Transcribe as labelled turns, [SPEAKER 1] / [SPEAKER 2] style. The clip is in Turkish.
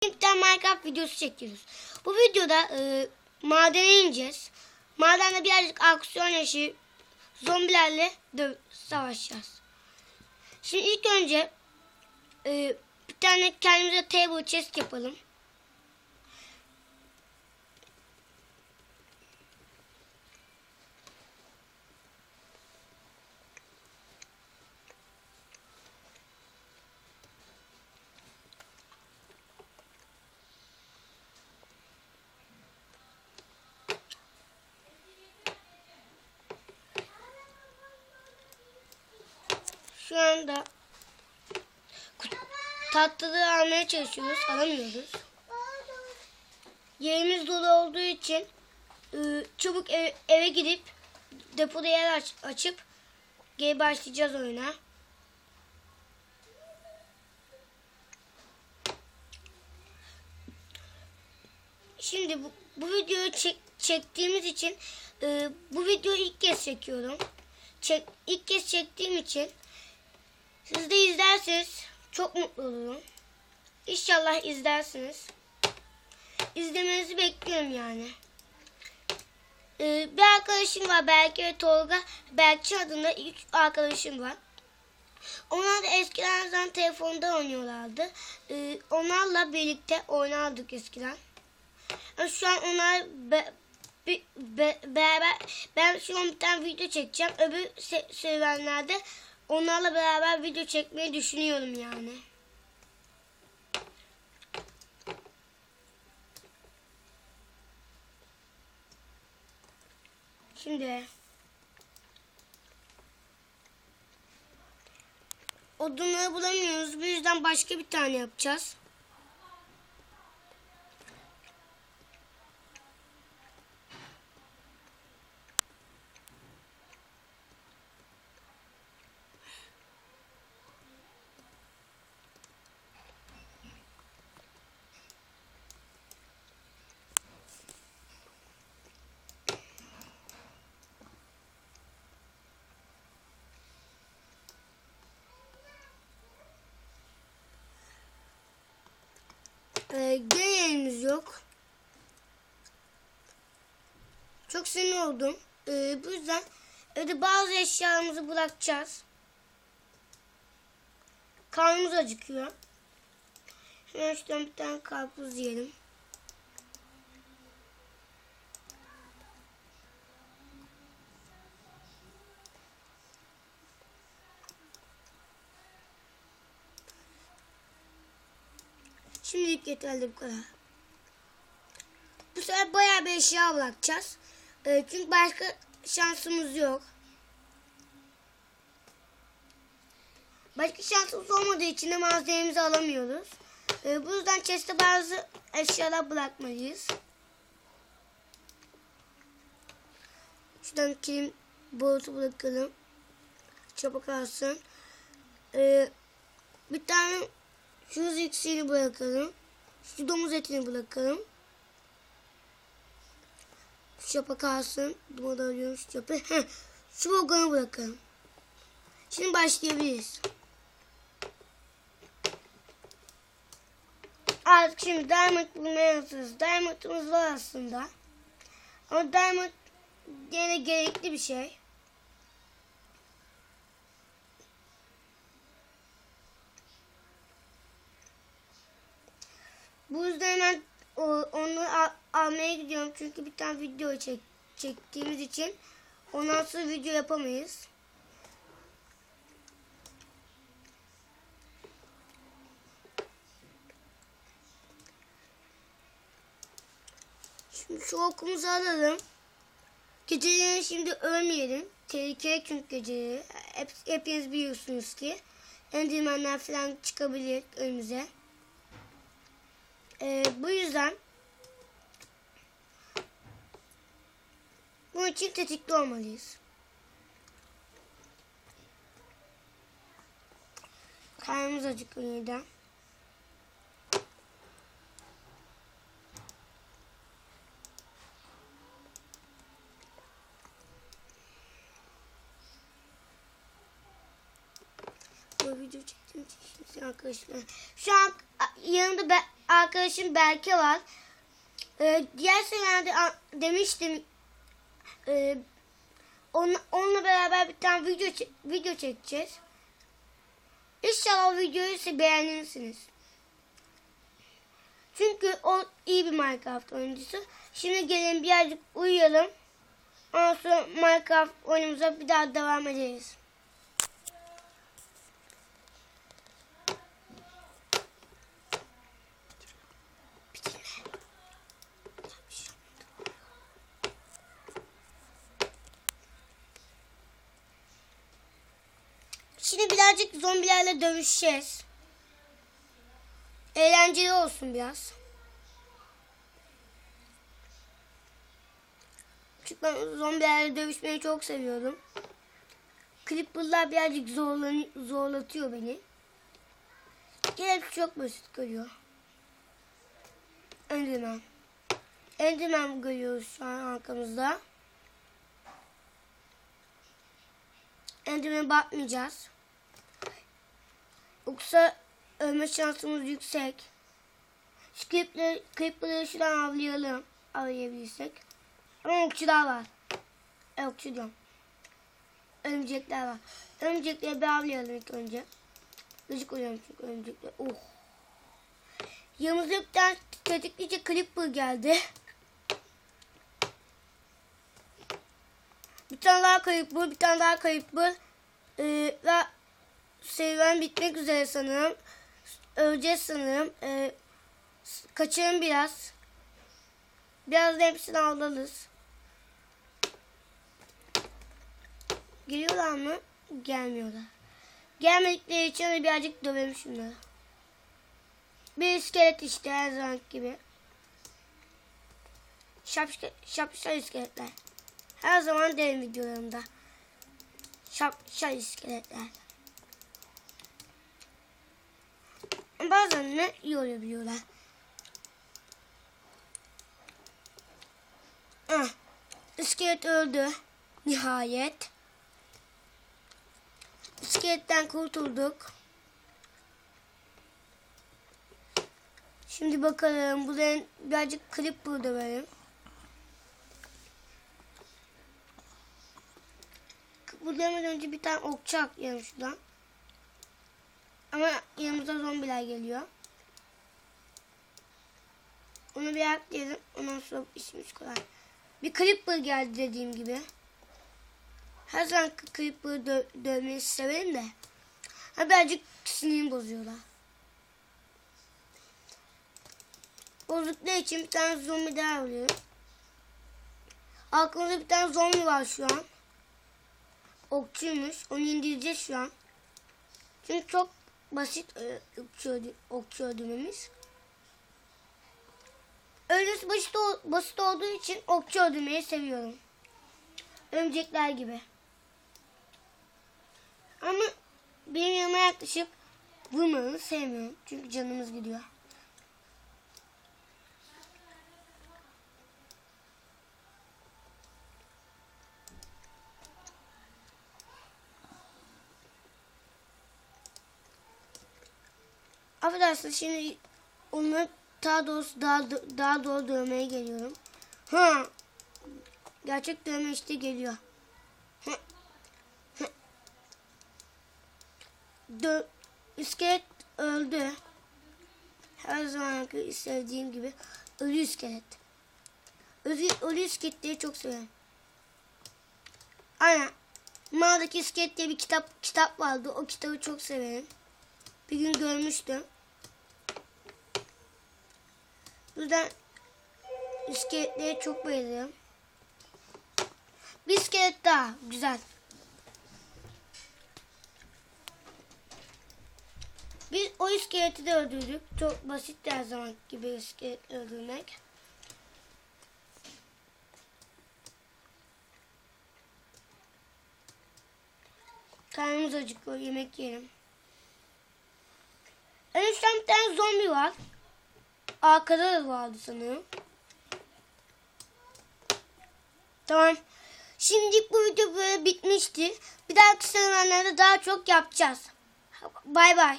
[SPEAKER 1] Tane Minecraft videosu çekiyoruz. Bu videoda e, madene ineceğiz. Madende birazcık aksiyon yaşayıp zombilerle savaşacağız. Şimdi ilk önce e, bir tane kendimize table chest yapalım. Şu anda tatlıları almaya çalışıyoruz. Alamıyoruz. Yerimiz dolu olduğu için e, çabuk eve, eve gidip depoda yer aç- açıp geri başlayacağız oyuna. Şimdi bu, bu videoyu çek- çektiğimiz için e, bu videoyu ilk kez çekiyorum. Çek, ilk kez çektiğim için siz de izlerseniz çok mutlu olurum. İnşallah izlersiniz. İzlemenizi bekliyorum yani. Ee, bir arkadaşım var Belki ve Tolga. Berkçi adında üç arkadaşım var. Onlar da eskiden telefonda oynuyorlardı. Ee, onlarla birlikte oynardık eskiden. Ama şu an onlar be, be- be- beraber ben şu an bir tane video çekeceğim. Öbür se- serüvenlerde onlarla beraber video çekmeyi düşünüyorum yani. Şimdi odunları bulamıyoruz. Bu yüzden başka bir tane yapacağız. Yerimiz yok. Çok sinir oldum. Ee, bu yüzden evde bazı eşyalarımızı bırakacağız. Karnımız acıkıyor. Hemen şuradan bir tane karpuz yiyelim. Şimdilik yeterli bu kadar. Bu sefer bayağı bir eşya bırakacağız. Ee, çünkü başka şansımız yok. Başka şansımız olmadığı için de malzememizi alamıyoruz. Ee, bu yüzden chest'e bazı eşyalar bırakmalıyız. Şuradan kilim borusu bırakalım. Çabuk kalsın. Ee, bir tane şu hız iksirini bırakalım. Şu domuz etini bırakalım. Şu çapa kalsın. Dumanı alıyorum şu. Heh, şu organı bırakalım. Şimdi başlayabiliriz. Artık şimdi diamond bulmaya hazırız. Diamond'ımız var aslında. Ama diamond gene gerekli bir şey. Bu yüzden hemen onu al- almaya gidiyorum. Çünkü bir tane video çek, çektiğimiz için ondan sonra video yapamayız. Şimdi şu okumuzu alalım. Geceleri şimdi ölmeyelim. Tehlikeli çünkü geceleri. Hep, hepiniz biliyorsunuz ki. Endermenler falan çıkabilir önümüze. Ee, bu yüzden bunun için tetikli olmalıyız. Karnımız acıkıyor yeniden. Bu video çektiğim için arkadaşlar. Şu an yanımda ben arkadaşım Berke var. Ee, diğer senelerde demiştim e, onunla, onunla beraber bir tane video video çekeceğiz. İnşallah videoyu siz beğenirsiniz. Çünkü o iyi bir Minecraft oyuncusu. Şimdi gelin birazcık uyuyalım. Ondan sonra Minecraft oyunumuza bir daha devam ederiz. Şimdi birazcık zombilerle dövüşeceğiz. Eğlenceli olsun biraz. Çünkü ben zombilerle dövüşmeyi çok seviyorum. Creeper'lar birazcık zorlan zorlatıyor beni. Gerek çok basit görüyor. Enderman. Enderman görüyoruz şu an arkamızda. Enderman'e bakmayacağız. Yoksa ölme şansımız yüksek. Şu creeper'ları, creeper'ları şuradan avlayalım. Avlayabilirsek. Ama okçular var. E, okçu diyorum. Örümcekler var. Örümcekleri bir avlayalım ilk önce. Gıcık oluyorum çünkü örümcekler. Oh. Yanımıza bir tetikleyici creeper geldi. Bir tane daha creeper, bir tane daha creeper. Ee, ve serüven bitmek üzere sanırım. Öleceğiz sanırım. Ee, kaçırın biraz. Biraz da hepsini alırız. Geliyorlar mı? Gelmiyorlar. Gelmedikleri için birazcık dövelim şunları. Bir iskelet işte her zaman gibi. Şapşal, şapşal iskeletler. Her zaman derim videolarımda. Şapşal iskeletler. Ne iyi olabiliyorlar. Ah, iskelet öldü. Nihayet. İskeletten kurtulduk. Şimdi bakalım. Buradan birazcık klip burada verelim. Buradan önce bir tane okçu atlayalım şuradan. Ama yanımıza zombiler geliyor. Onu bir atlayalım. Ondan sonra işimiz kolay. Bir creeper geldi dediğim gibi. Her zaman creeper'ı dö dövmeyi severim de. Ha birazcık sinirimi bozuyorlar. Bozdukları için bir tane zombi daha alıyorum. Aklımda bir tane zombi var şu an. Okçuymuş. Onu indireceğiz şu an. Çünkü çok basit e, okçu, okçu öldürmemiz. Öylesi basit, basit olduğu için okçu öldürmeyi seviyorum. Örümcekler gibi. Ama benim yanıma yaklaşıp vurmanı sevmiyorum. Çünkü canımız gidiyor. Affedersin şimdi onu daha doğrusu daha, daha doğru dövmeye geliyorum. Ha. Gerçek dövme işte geliyor. Hı. Dö iskelet öldü. Her zaman istediğim gibi ölü iskelet. Ölü, ölü iskeletleri çok seviyorum. Aynen. Mağaradaki iskelet diye bir kitap kitap vardı. O kitabı çok severim. Bir gün görmüştüm. Buradan iskeletlere çok bayılıyorum. Bir iskelet daha. Güzel. Biz o iskeleti de öldürdük. Çok basit her zaman gibi iskelet öldürmek. Karnımız acıkıyor. Yemek yiyelim. Üstten bir tane zombi var. Arkada da vardı sanırım. Tamam. Şimdi bu video böyle bitmiştir. Bir dahaki sezonlarda daha çok yapacağız. Bay bay.